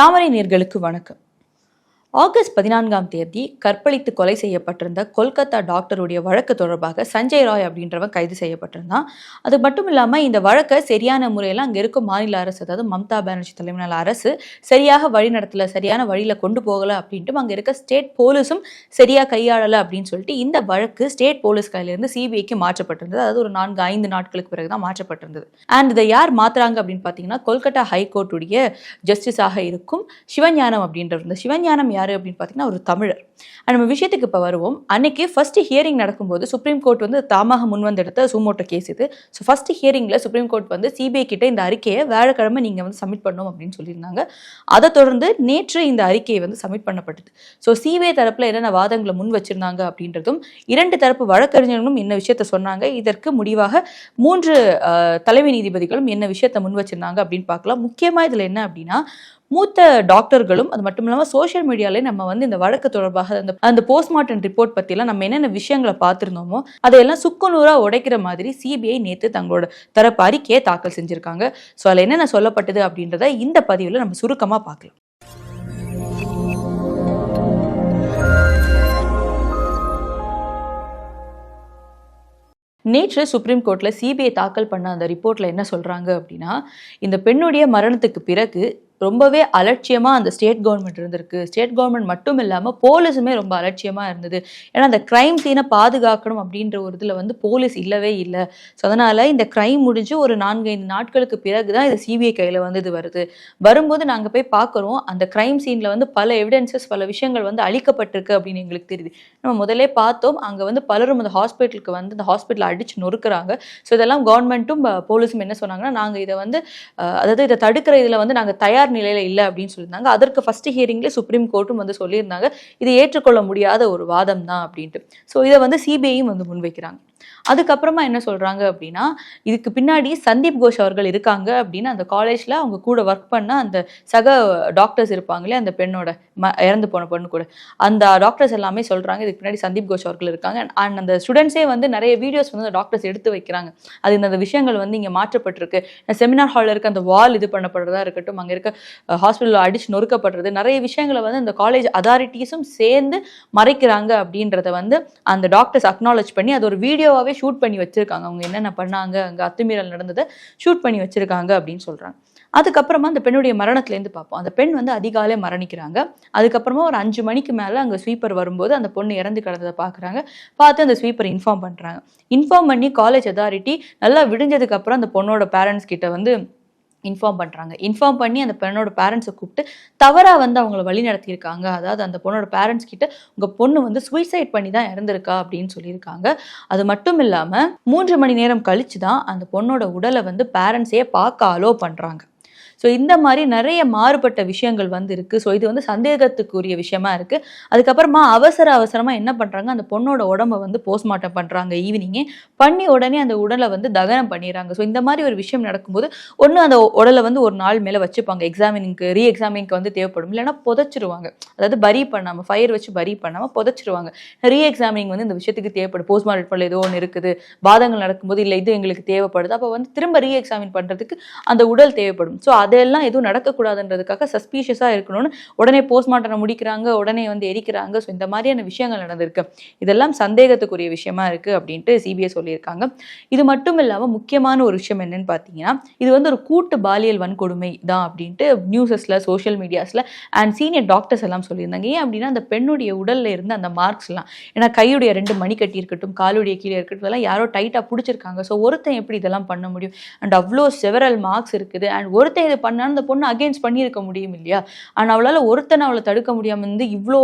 தாமரை நேர்களுக்கு வணக்கம். ஆகஸ்ட் பதினான்காம் தேதி கற்பழித்து கொலை செய்யப்பட்டிருந்த கொல்கத்தா டாக்டருடைய வழக்கு தொடர்பாக சஞ்சய் ராய் அப்படின்றவன் கைது செய்யப்பட்டிருந்தான். அது மட்டும் இல்லாமல் இந்த வழக்கை சரியான முறையில் அங்கே இருக்கும் மாநில அரசு அதாவது மம்தா பானர்ஜி தலைமையிலான அரசு சரியாக வழி நடத்தல சரியான வழியில் கொண்டு போகலை அப்படின்ட்டு அங்கே இருக்க ஸ்டேட் போலீஸும் சரியாக கையாளலை அப்படின்னு சொல்லிட்டு இந்த வழக்கு ஸ்டேட் போலீஸ் கையிலிருந்து சிபிஐக்கு மாற்றப்பட்டிருந்தது. அதாவது ஒரு நான்கு ஐந்து நாட்களுக்கு பிறகு தான் மாற்றப்பட்டிருந்தது. அண்ட் இதை யார் மாத்துறாங்க அப்படின்னு பார்த்தீங்கன்னா கொல்கத்தா ஹைகோர்ட்டுடைய ஜஸ்டிஸாக இருக்கும் சிவஞானம் அப்படின்றது சிவஞானம் யாரு அப்படின்னு பார்த்தீங்கன்னா ஒரு தமிழர். நம்ம விஷயத்துக்கு இப்போ வருவோம். அன்னைக்கு ஃபர்ஸ்ட் ஹியரிங் நடக்கும்போது சுப்ரீம் கோர்ட் வந்து தாமாக முன் வந்து எடுத்த கேஸ் இது. ஸோ ஃபர்ஸ்ட் ஹியரிங்கில் சுப்ரீம் கோர்ட் வந்து சிபிஐ கிட்ட இந்த அறிக்கையை வியாழக்கிழமை நீங்கள் வந்து சப்மிட் பண்ணணும் அப்படின்னு சொல்லியிருந்தாங்க. அதை தொடர்ந்து நேற்று இந்த அறிக்கையை வந்து சப்மிட் பண்ணப்பட்டது. ஸோ சிபிஐ தரப்பில் என்னென்ன வாதங்களை முன் வச்சிருந்தாங்க அப்படின்றதும் இரண்டு தரப்பு வழக்கறிஞர்களும் என்ன விஷயத்த சொன்னாங்க இதற்கு முடிவாக மூன்று தலைமை நீதிபதிகளும் என்ன விஷயத்த முன் வச்சிருந்தாங்க அப்படின்னு பார்க்கலாம். முக்கியமாக இதில் என்ன அப்படின்னா மூத்த டாக்டர்களும் அது மட்டும் இல்லாமல் சோஷியல் மீடியாலே நம்ம வந்து இந்த வழக்கு தொடர்பாக அந்த அந்த போஸ்ட்மார்ட்டம் ரிப்போர்ட் பற்றிலாம் நம்ம என்னென்ன விஷயங்களை பார்த்துருந்தோமோ அதையெல்லாம் சுக்குநூறாக உடைக்கிற மாதிரி சிபிஐ நேற்று தங்களோட தரப்பு அறிக்கையை தாக்கல் செஞ்சுருக்காங்க. ஸோ அதில் என்னென்ன சொல்லப்பட்டது அப்படின்றத இந்த பதிவில் நம்ம சுருக்கமாக பார்க்கலாம். நேற்று சுப்ரீம் கோர்ட்டில் சிபிஐ தாக்கல் பண்ண அந்த ரிப்போர்ட்டில் என்ன சொல்கிறாங்க அப்படின்னா இந்த பெண்ணுடைய மரணத்துக்கு பிறகு ரொம்பவே அலட்சியமாக அந்த ஸ்டேட் கவர்மெண்ட் இருந்திருக்கு. ஸ்டேட் கவர்மெண்ட் மட்டும் இல்லாமல் போலீஸுமே ரொம்ப அலட்சியமாக இருந்தது. ஏன்னா அந்த க்ரைம் சீனை பாதுகாக்கணும் அப்படின்ற ஒரு இதில் வந்து போலீஸ் இல்லவே இல்லை. ஸோ அதனால் இந்த க்ரைம் முடிஞ்சு ஒரு நான்கைந்து நாட்களுக்கு பிறகு தான் இது சிபிஐ கையில் வந்து இது வருது. வரும்போது நாங்கள் போய் பார்க்குறோம் அந்த க்ரைம் சீனில் வந்து பல எவிடன்சஸ் பல விஷயங்கள் வந்து அழிக்கப்பட்டிருக்கு அப்படின்னு எங்களுக்கு தெரியுது. நம்ம முதலே பார்த்தோம் அங்கே வந்து பலரும் அந்த ஹாஸ்பிட்டலுக்கு வந்து இந்த ஹாஸ்பிட்டல் அடிச்சு நொறுக்குறாங்க. ஸோ இதெல்லாம் கவர்மெண்ட்டும் போலீஸும் என்ன சொன்னாங்கன்னா நாங்கள் இதை வந்து அதாவது இதை தடுக்கிற இதில் வந்து நாங்கள் தயார் நிலையில் இல்லை அப்படின்னு சொல்லியிருந்தாங்க. அதற்கு ஃபஸ்ட்டு ஹியரிங்லேயே சுப்ரீம் கோர்ட்டும் வந்து சொல்லியிருந்தாங்க. இது ஏற்றுக்கொள்ள முடியாத ஒரு வாதம் தான் அப்படின்ட்டு. ஸோ இதை வந்து சிபிஐயும் வந்து முன்வைக்கிறாங்க. அதுக்கப்புறமா என்ன சொல்றாங்க அப்படின்னா இதுக்கு பின்னாடி சந்தீப் கோஷ் அவர்கள் இருக்காங்க அப்படின்னு அந்த காலேஜ்ல அவங்க கூட ஒர்க் பண்ண அந்த சக டாக்டர்ஸ் இருப்பாங்களே அந்த பெண்ணோட ம இறந்து போன பொண்ணு கூட. அந்த டாக்டர்ஸ் எல்லாமே சொல்றாங்க இதுக்கு பின்னாடி சந்தீப் கோஷ் அவர்கள் இருக்காங்க. அண்ட் அந்த ஸ்டூடெண்ட்ஸே வந்து நிறைய வீடியோஸ் வந்து டாக்டர்ஸ் எடுத்து வைக்கிறாங்க. அது இந்த விஷயங்கள் வந்து இங்கே மாற்றப்பட்டிருக்கு. செமினார் ஹாலில் இருக்க அந்த வால் இது பண்ணப்படுறதா இருக்கட்டும் அங்கே இருக்க ஹாஸ்பிட்டலில் அடிச்சு நொறுக்கப்படுறது நிறைய விஷயங்களை வந்து அந்த காலேஜ் அதாரிட்டிஸும் சேர்ந்து மறைக்கிறாங்க அப்படின்றத வந்து அந்த டாக்டர்ஸ் அக்னாலேஜ் பண்ணி அது ஒரு வீடியோவாகவே ஷூட் பண்ணி வச்சிருக்காங்க. அவங்க என்னென்ன பண்ணாங்க அங்கே அத்துமீறல் நடந்ததை ஷூட் பண்ணி வச்சிருக்காங்க அப்படின்னு சொல்றாங்க. அதுக்கப்புறமா அந்த பெண்ணுடைய மரணத்துலேருந்து பார்ப்போம். அந்த பெண் வந்து அதிகாலை மரணிக்கிறாங்க. அதுக்கப்புறமா ஒரு அஞ்சு மணிக்கு மேலே அங்கே ஸ்வீப்பர் வரும்போது அந்த பொண்ணு இறந்து கிடந்ததை பார்க்குறாங்க. பார்த்து அந்த ஸ்வீப்பர் இன்ஃபார்ம் பண்ணுறாங்க இன்ஃபார்ம் பண்ணி காலேஜ் அதாரிட்டி நல்லா விடிஞ்சதுக்கு அப்புறம் அந்த பொண்ணோட பேரண்ட்ஸ் கிட்ட வந்து இன்ஃபார்ம் பண்ணுறாங்க இன்ஃபார்ம் பண்ணி அந்த பெண்ணோட பேரண்ட்ஸை கூப்பிட்டு தவறாக வந்து அவங்கள வழி நடத்தியிருக்காங்க. அதாவது அந்த பொண்ணோட பேரண்ட்ஸ் கிட்ட உங்கள் பொண்ணு வந்து சூசைட் பண்ணி தான் இறந்துருக்கா அப்படின்னு சொல்லியிருக்காங்க. அது மட்டும் இல்லாமல் மூன்று மணி நேரம் கழிச்சு தான் அந்த பொண்ணோட உடலை வந்து பேரண்ட்ஸே பார்க்க அலோ பண்ணுறாங்க ஸோ இந்த மாதிரி நிறைய மாறுபட்ட விஷயங்கள் வந்து இருக்கு ஸோ இது வந்து சந்தேகத்துக்குரிய விஷயமா இருக்கு. அதுக்கப்புறமா அவசர அவசரமா என்ன பண்றாங்க? அந்த பொண்ணோட உடம்ப வந்து போஸ்ட்மார்ட்டம் பண்றாங்க ஈவினிங்கே பண்ணி உடனே அந்த உடலை வந்து தகனம் பண்ணிடுறாங்க. ஸோ இந்த மாதிரி ஒரு விஷயம் நடக்கும்போது ஒன்று அந்த உடலை வந்து ஒரு நாள் மேலே வச்சுப்பாங்க. எக்ஸாமினிங்க்கு ரீ எக்ஸாமினுக்கு வந்து தேவைப்படும். இல்லைன்னா புதைச்சிருவாங்க. அதாவது பரி பண்ணாமல் ஃபயர் வச்சு பரி பண்ணாமல் புதைச்சிருவாங்க. ரீ எக்ஸாமினிங் வந்து இந்த விஷயத்துக்கு தேவைப்படும். போஸ்ட்மார்ட்டம் ஏதோ ஒன்று இருக்குது. பாதங்கள் நடக்கும்போது இல்லை இது எங்களுக்கு தேவைப்படுது. அப்போ வந்து திரும்ப ரீ எக்ஸாமின் பண்ணுறதுக்கு அந்த உடல் தேவைப்படும். ஸோ அதெல்லாம் எதுவும் நடக்கக்கூடாதுன்றதுக்காக சஸ்பீஷியஸாக இருக்கணும்னு உடனே போஸ்ட்மார்ட்டம் முடிக்கிறாங்க உடனே வந்து எரிக்கிறாங்க. ஸோ இந்த மாதிரியான விஷயங்கள் நடந்திருக்கு. இதெல்லாம் சந்தேகத்துக்குரிய விஷயமா இருக்குது அப்படின்ட்டு சிபிஐ சொல்லியிருக்காங்க. இது மட்டும் இல்லாமல் முக்கியமான ஒரு விஷயம் என்னன்னு பார்த்தீங்கன்னா இது வந்து ஒரு கூட்டு பாலியல் வன்கொடுமை தான் அப்படின்ட்டு நியூஸஸில் சோஷியல் மீடியாஸில் அண்ட் சீனியர் டாக்டர்ஸ் எல்லாம் சொல்லியிருந்தாங்க. ஏன் அப்படின்னா அந்த பெண்ணுடைய உடலில் இருந்த அந்த மார்க்ஸ்லாம் ஏன்னா கையுடைய ரெண்டு மணிக்கட்டி இருக்கட்டும் காலுடைய கீழே இருக்கட்டும் இதெல்லாம் யாரோ டைட்டாக பிடிச்சிருக்காங்க. ஸோ ஒருத்தன் எப்படி இதெல்லாம் பண்ண முடியும்? அண்ட் அவ்வளோ செவரல் மார்க்ஸ் இருக்குது. அண்ட் ஒருத்தன் இதை பண்ணான்னு அந்த பொண்ணு அகேன்ஸ்ட் பண்ணியிருக்க முடியும் இல்லையா? ஆனால் அவளால் ஒருத்தனை அவளை தடுக்க முடியாம இருந்து இவ்வளோ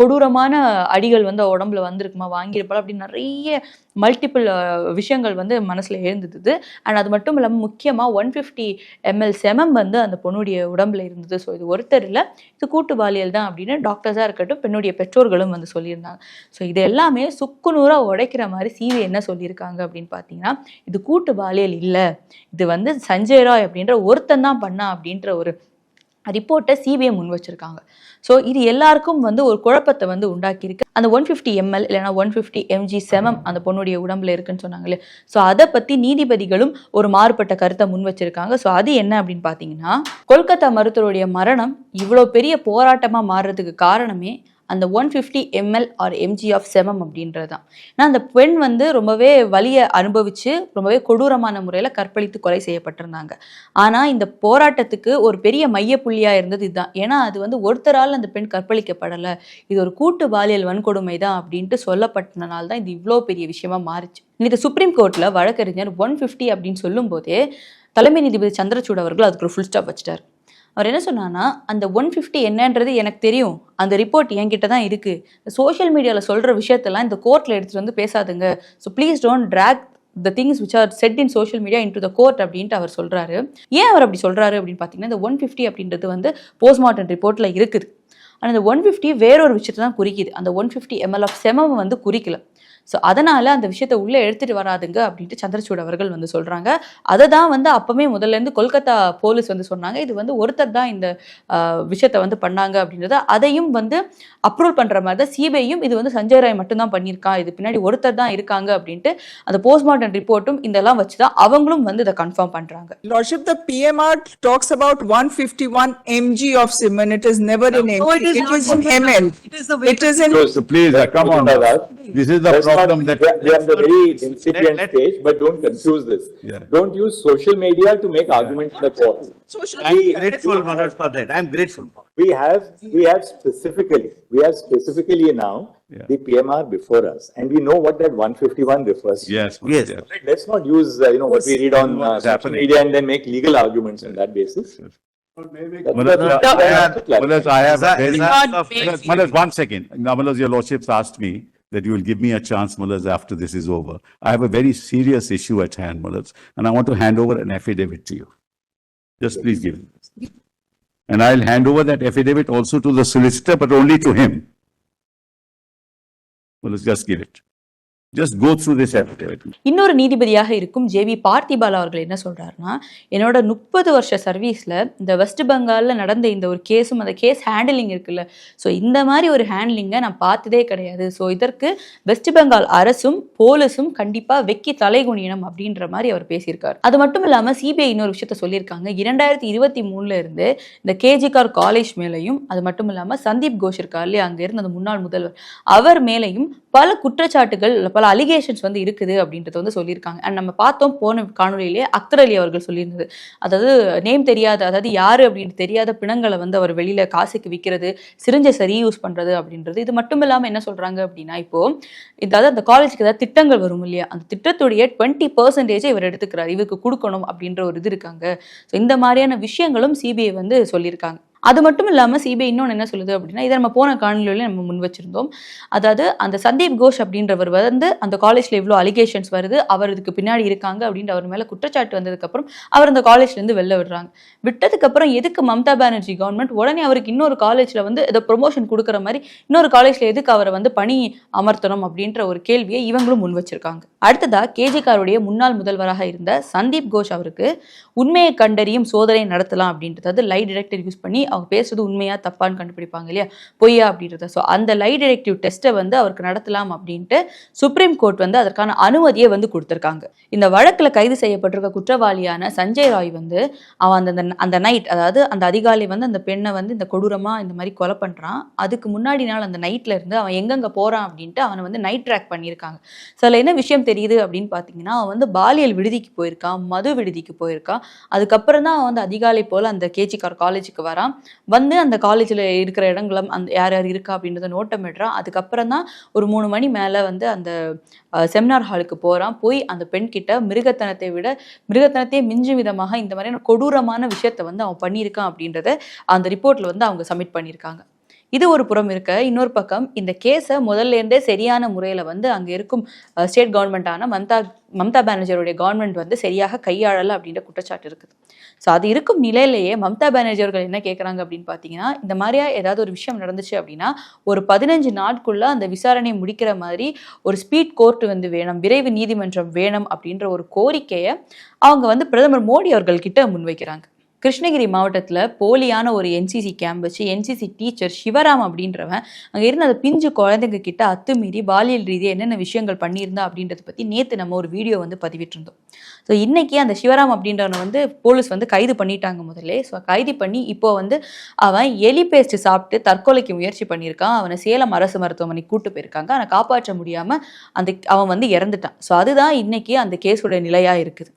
கொடூரமான அடிகள் வந்து அவ உடம்புல வந்திருக்குமா வாங்கியிருப்பாள் அப்படி நிறைய மல்டிபிள் uh, விஷயங்கள் வந்து மனசில் எழுந்துது. அண்ட் அது மட்டும் இல்லாமல் முக்கியமாக ஒன் ஃபிஃப்டி எம்எல் செமம் வந்து அந்த பொண்ணுடைய உடம்புல இருந்தது. ஸோ இது ஒருத்தர் இல்லை இது கூட்டு பாலியல் தான் அப்படின்னு டாக்டர்ஸாக இருக்கட்டும் பெண்ணுடைய பெற்றோர்களும் வந்து சொல்லியிருந்தாங்க. ஸோ இது எல்லாமே சுக்குநூறாக உடைக்கிற மாதிரி சிவி என்ன சொல்லியிருக்காங்க அப்படின்னு பார்த்தீங்கன்னா இது கூட்டு பாலியல் இல்லை இது வந்து சஞ்சய் ராய் அப்படின்ற ஒருத்தன் தான் பண்ணா அப்படின்ற ஒரு ரிப்போர்ட்டை சிபிஐ முன் வச்சிருக்காங்க. ஸோ இது எல்லாருக்கும் வந்து ஒரு குழப்பத்தை வந்து உண்டாக்கியிருக்கு. அந்த ஒன் ஃபிஃப்டி எம்எல் இல்லைனா ஒன் ஃபிஃப்டி எம்ஜி செமம் அந்த பொண்ணுடைய உடம்புல இருக்குன்னு சொன்னாங்களே ஸோ அதை பற்றி நீதிபதிகளும் ஒரு மாறுபட்ட கருத்தை முன் வச்சிருக்காங்க. ஸோ அது என்ன அப்படின்னு பார்த்தீங்கன்னா கொல்கத்தா மருத்துவருடைய மரணம் இவ்வளோ பெரிய போராட்டமாக மாறுறதுக்கு காரணமே அந்த one fifty ML or MG of semen அப்படின்றது தான் ஏன்னா அந்த பெண் வந்து ரொம்பவே வலியை அனுபவித்து ரொம்பவே கொடூரமான முறையில் கற்பழித்து கொலை செய்யப்பட்டிருந்தாங்க. ஆனால் இந்த போராட்டத்துக்கு ஒரு பெரிய மையப்புள்ளியாக இருந்தது இதுதான். ஏன்னா அது வந்து ஒருத்தரால் அந்த பெண் கற்பழிக்கப்படலை. இது ஒரு கூட்டு பாலியல் வன்கொடுமை தான் அப்படின்ட்டு சொல்லப்பட்டனால தான் இது இவ்வளோ பெரிய விஷயமா மாறிச்சு. இன்னைக்கு சுப்ரீம் கோர்ட்டில் வழக்கறிஞர் ஒன் ஃபிஃப்டி அப்படின்னு சொல்லும்போதே தலைமை நீதிபதி சந்திரசூட் அவர்கள் அதுக்கு ஒரு ஃபுல் ஸ்டாப் வச்சிட்டார். அவர் என்ன சொன்னான்னா அந்த ஒன் ஃபிஃப்டி என்னன்றது எனக்கு தெரியும். அந்த ரிப்போர்ட் என்கிட்ட தான் இருக்குது சோஷியல் மீடியாவில் சொல்கிற விஷயத்தெல்லாம் இந்த கோர்ட்டில் எடுத்துகிட்டு வந்து பேசாதுங்க. So please don't drag the things which are said in social media into the court அப்படின்ட்டு அவர் சொல்கிறாரு ஏன் அவர் அப்படி சொல்கிறாரு அப்படின்னு பார்த்தீங்கன்னா இந்த ஒன் ஃபிஃப்டி அப்படின்றது வந்து போஸ்ட்மார்ட்டம் ரிப்போர்ட்டில் இருக்குது. ஆனால் இந்த ஒன் ஃபிஃப்டி வேறொரு விஷயத்தை தான் குறிக்குது. அந்த one fifty ML of semen வந்து குறிக்கல. ஸோ அதனால் அந்த விஷயத்தை உள்ளே எடுத்துகிட்டு வராதுங்க அப்படின்ட்டு சந்திரசூட் அவர்கள் வந்து சொல்கிறாங்க அதை தான் வந்து அப்போவே முதல்லேருந்து கொல்கத்தா போலீஸ் வந்து சொன்னாங்க இது வந்து ஒருத்தர் தான் இந்த விஷயத்தை வந்து பண்ணாங்க அப்படின்றத அதையும் வந்து அப்ரூவல் பண்ணுற மாதிரி தான் சிபிஐயும் இது வந்து சஞ்சய் ராய் மட்டும்தான் பண்ணியிருக்கான் இது பின்னாடி ஒருத்தர் தான் இருக்காங்க அப்படின்ட்டு அந்த போஸ்ட்மார்ட்டம் ரிப்போர்ட்டும் இதெல்லாம் வச்சு தான் அவங்களும் வந்து இதை கன்ஃபார்ம் பண்ணுறாங்க Lordship, the PMR talks about 151 mg of semen. It is never in mg. No, it is it not is in semen. ml. It is the weight. It is in. So, please, come on. This is the Let's not- problem that. we are- We in the very incipient let- stage, but don't confuse this. Yeah. Don't use social media to make arguments in the court. Social I'm We- grateful, Manoj, for that. I'm grateful. We have, we have specifically, we have specifically now Yeah. the PMR before us, and we know what that one fifty-one refers to. Yes. Yes. Right, Let's not use, uh, you know, what we read on uh, What's social happening. media and then make legal arguments on that basis. That's Manoj, what I I have have- to clarify. Manoj, I have a Is very. that- Manoj, Manoj, one second. Now, Manoj, your lordships asked me that you will give me a chance, Manoj, after this is over. I have a very serious issue at hand, Manoj, and I want to hand over an affidavit to you. Just please give it. And I'll hand over that affidavit also to the solicitor, but only to him. Manoj, just give it. Just go through this இன்னொரு நீதிபதியாக இருக்கும் JV பார்த்திபால் அவர்கள் என்ன சொல்றாருன்னா என்னோட முப்பது வருஷ சர்வீஸ்ல இந்த வெஸ்ட் பெங்கால்ல நடந்த இந்த ஒரு கேஸும் அந்த கேஸ் ஹேண்டிலிங் இருக்குல்ல. ஸோ இந்த மாதிரி ஒரு ஹேண்ட்லிங்கை நான் பார்த்ததே கிடையாது. ஸோ இதற்கு வெஸ்ட் பெங்கால் அரசும் போலீஸும் கண்டிப்பா வெக்கி தலைகுனியணும் அப்படின்ற மாதிரி அவர் பேசியிருக்காரு. அது மட்டும் இல்லாம சிபிஐ இன்னொரு விஷயத்த சொல்லியிருக்காங்க. இரண்டாயிரத்தி இருபத்தி மூணுல இருந்து இந்த கேஜிகார் காலேஜ் மேலையும் அது மட்டும் இல்லாம சந்தீப் கோஷ் இருக்கார் இல்லையா அங்க இருந்த அந்த முன்னாள் முதல்வர் அவர் மேலையும் பல குற்றச்சாட்டுகள் பல அலிகேஷன்ஸ் வந்து இருக்குது அப்படின்றத வந்து சொல்லியிருக்காங்க. அண்ட் நம்ம பார்த்தோம் போன காணொலியிலே அக்தர் அலி அவர்கள் சொல்லியிருந்தது. அதாவது நேம் தெரியாத அதாவது யாரு அப்படின்னு தெரியாத பிணங்களை வந்து அவர் வெளியில காசுக்கு விற்கிறது சிரிஞ்சை சரி யூஸ் பண்றது அப்படின்றது. இது மட்டும் இல்லாமல் என்ன சொல்றாங்க அப்படின்னா இப்போ இதாவது அந்த காலேஜுக்கு ஏதாவது திட்டங்கள் வரும் இல்லையா? அந்த திட்டத்துடைய டுவெண்ட்டி பர்சன்டேஜை இவர் எடுத்துக்கிறார். இவருக்கு கொடுக்கணும் அப்படின்ற ஒரு இது இருக்காங்க. ஸோ இந்த மாதிரியான விஷயங்களும் சிபிஐ வந்து சொல்லியிருக்காங்க. அது மட்டும் இல்லாமல் சிபிஐ இன்னொன்று என்ன சொல்லுது அப்படின்னா இதை நம்ம போன காணொலியில் நம்ம முன் வச்சிருந்தோம். அதாவது அந்த சந்தீப் கோஷ் அப்படின்றவர் வந்து அந்த காலேஜில் இவ்வளோ அலிகேஷன்ஸ் வருது அவர் இதுக்கு பின்னாடி இருக்காங்க அப்படின்ற அவர் மேலே குற்றச்சாட்டு வந்ததுக்கப்புறம் அவர் அந்த காலேஜ்லேருந்து வெளில விடுறாங்க. விட்டதுக்கப்புறம் எதுக்கு மம்தா பானர்ஜி கவர்மெண்ட் உடனே அவருக்கு இன்னொரு காலேஜில் வந்து இதை ப்ரொமோஷன் கொடுக்குற மாதிரி இன்னொரு காலேஜில் எதுக்கு அவரை வந்து பணி அமர்த்தணும் அப்படின்ற ஒரு கேள்வியை இவங்களும் முன் வச்சிருக்காங்க. அடுத்ததாக கேஜிகாருடைய முன்னாள் முதல்வராக இருந்த சந்தீப் கோஷ் அவருக்கு உண்மையை கண்டறியும் சோதனை நடத்தலாம் அப்படின்றது லை டிடெக்டர் யூஸ் பண்ணி அவங்க பேசுறது உண்மையா தப்பான்னு கண்டுபிடிப்பாங்க இல்லையா? பொய்யா அப்படின்றத. ஸோ அந்த லை டிடெக்டிவ் டெஸ்ட்டை வந்து அவருக்கு நடத்தலாம் அப்படின்ட்டு சுப்ரீம் கோர்ட் வந்து அதற்கான அனுமதியை வந்து கொடுத்துருக்காங்க. இந்த வழக்கில் கைது செய்யப்பட்டிருக்க குற்றவாளியான சஞ்சய் ராய் வந்து அவன் அந்த அந்த- அந்த நைட் அதாவது அந்த அதிகாலை வந்து அந்த பெண்ணை வந்து இந்த கொடூரமாக இந்த மாதிரி கொலை பண்ணுறான் அதுக்கு முன்னாடி நாள் அந்த நைட்டில் இருந்து அவன் எங்கெங்கே போகிறான் அப்படின்ட்டு அவனை வந்து நைட் ட்ராக் பண்ணியிருக்காங்க. ஸோ அதில் என்ன விஷயம் தெரியும் தெரியுது அப்படின்னு பார்த்தீங்கன்னா அவன் வந்து பாலியல் விடுதிக்கு போயிருக்கான் மது விடுதிக்கு போயிருக்கான். அதுக்கப்புறம் தான் அவன் வந்து அதிகாலை போல் அந்த கேஜிகார் காலேஜுக்கு வரான். வந்து அந்த காலேஜில் இருக்கிற இடங்களும் அந்த யார் யார் இருக்கா அப்படின்றத நோட்டமிடுறான் அதுக்கப்புறம் தான் ஒரு மூணு மணி மேலே வந்து அந்த செமினார் ஹாலுக்கு போகிறான் போய் அந்த பெண்கிட்ட மிருகத்தனத்தை விட மிருகத்தனத்தையே மிஞ்சும் விதமாக இந்த மாதிரியான கொடூரமான விஷயத்தை வந்து அவன் பண்ணியிருக்கான் அப்படின்றத அந்த ரிப்போர்ட்டில் வந்து அவங்க சப்மிட் பண்ணியிருக்காங்க. இது ஒரு புறம் இருக்க. இன்னொரு பக்கம் இந்த கேஸை முதல்ல இருந்தே சரியான முறையில் வந்து அங்கே இருக்கும் ஸ்டேட் கவர்மெண்ட்டான மம்தா மம்தா பானர்ஜியோடைய கவர்மெண்ட் வந்து சரியாக கையாளலை அப்படின்ற குற்றச்சாட்டு இருக்குது. ஸோ அது இருக்கும் நிலையிலேயே மம்தா பானர்ஜி அவர்கள் என்ன கேட்குறாங்க அப்படின்னு பார்த்தீங்கன்னா இந்த மாதிரியா ஏதாவது ஒரு விஷயம் நடந்துச்சு அப்படின்னா ஒரு பதினஞ்சு நாட்குள்ளே அந்த விசாரணை முடிக்கிற மாதிரி ஒரு ஸ்பீட் கோர்ட் வந்து வேணும் விரைவு நீதிமன்றம் வேணும் அப்படின்ற ஒரு கோரிக்கையை அவங்க வந்து பிரதமர் மோடி அவர்கள்கிட்ட முன்வைக்கிறாங்க. கிருஷ்ணகிரி மாவட்டத்தில் போலியான ஒரு என்சிசி கேம்ப் வச்சு என்சிசி டீச்சர் சிவராம் அப்படின்றவன் அங்கே இருந்த அந்த பிஞ்சு குழந்தைங்க கிட்ட அத்துமீறி பாலியல் ரீதியாக என்னென்ன விஷயங்கள் பண்ணியிருந்தா அப்படின்றத பற்றி நேற்று நம்ம ஒரு வீடியோ வந்து பதிவிட்டிருந்தோம். ஸோ இன்றைக்கி அந்த சிவராம் அப்படின்றவனை வந்து போலீஸ் வந்து கைது பண்ணிட்டாங்க முதல்ல. ஸோ கைது பண்ணி இப்போ வந்து அவன் எலி பேஸ்ட் சாப்பிட்டு தற்கொலைக்கு முயற்சி பண்ணியிருக்கான். அவனை சேலம் அரசு மருத்துவமனைக்கு கூட்டு போயிருக்காங்க. அவனை காப்பாற்ற முடியாமல் அந்த அவன் வந்து இறந்துட்டான். ஸோ அதுதான் இன்றைக்கி அந்த கேஸோட நிலையாக இருக்குது.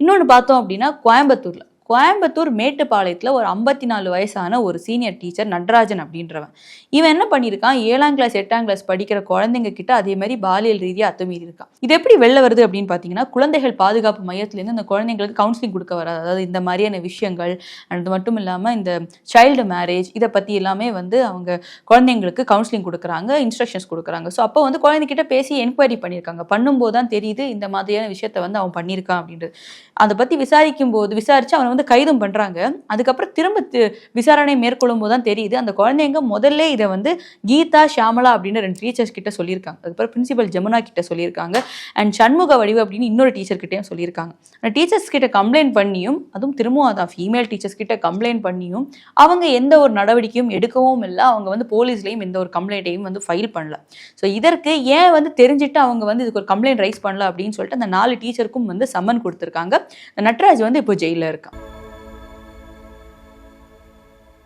இன்னொன்று பார்த்தோம் அப்படின்னா கோயம்புத்தூரில் கோயம்புத்தூர் மேட்டுப்பாளையத்தில் ஒரு ஐம்பத்தி நாலு வயசான ஒரு சீனியர் டீச்சர் நடராஜன் அப்படின்றவன். இவன் என்ன பண்ணியிருக்கான்? ஏழாம் கிளாஸ் எட்டாம் கிளாஸ் படிக்கிற குழந்தைங்க கிட்ட அதே மாதிரி பாலியல் ரீதியாக அத்துமீறி இருக்கான். இது எப்படி வெளில வருது அப்படின்னு பார்த்தீங்கன்னா குழந்தைகள் பாதுகாப்பு மையத்துலேருந்து அந்த குழந்தைங்களுக்கு கவுன்சிலிங் கொடுக்க வராது. அதாவது இந்த மாதிரியான விஷயங்கள் அது மட்டும் இல்லாமல் இந்த சைல்டு மேரேஜ் இதை பற்றி எல்லாமே வந்து அவங்க குழந்தைங்களுக்கு கவுன்சிலிங் கொடுக்குறாங்க இன்ஸ்ட்ரக்ஷன்ஸ் கொடுக்குறாங்க. ஸோ அப்போ வந்து குழந்தைகிட்ட பேசி என்கொயரி பண்ணியிருக்காங்க. பண்ணும்போது தான் தெரியுது இந்த மாதிரியான விஷயத்த வந்து அவன் பண்ணியிருக்கான் அப்படின்றது. அதை பற்றி விசாரிக்கும் போது விசாரித்து அவனை வந்து கைதும் பண்ணுறாங்க அதுக்கப்புறம் திரும்ப தி- விசாரணை மேற்கொள்ளும் போது தான் தெரியுது. அந்த குழந்தைங்க முதல்ல இதை வந்து கீதா ஷியாமலா அப்படின்னு ரெண்டு டீச்சர்ஸ் கிட்ட சொல்லியிருக்காங்க. அதுக்கப்புறம் பிரின்சிபல் ஜமுனா கிட்ட சொல்லியிருக்காங்க. அண்ட் சண்முக வடிவு அப்படின்னு இன்னொரு டீச்சர் கிட்டயும் சொல்லியிருக்காங்க. ஆனால் டீச்சர்ஸ் கிட்ட கம்ப்ளைண்ட் பண்ணியும் அதுவும் திரும்பவும் அதான் ஃபீமேல் டீச்சர்ஸ் கிட்ட கம்ப்ளைண்ட் பண்ணியும் அவங்க எந்த ஒரு நடவடிக்கையும் எடுக்கவும் இல்லை. அவங்க வந்து போலீஸ்லேயும் எந்த ஒரு கம்ப்ளைண்ட்டையும் வந்து ஃபைல் பண்ணல. ஸோ இதற்கு ஏன் வந்து தெரிஞ்சுட்டு அவங்க வந்து இதுக்கு ஒரு கம்ப்ளைண்ட் ரைஸ் பண்ணல அப்படின்னு சொல்லிட்டு அந்த நாலு டீச்சருக்கும் வந்து சம்மன் கொடுத்துருக்காங்க. நட்ராஜ் வந்து இப்போ ஜெயிலில் இருக்கான்.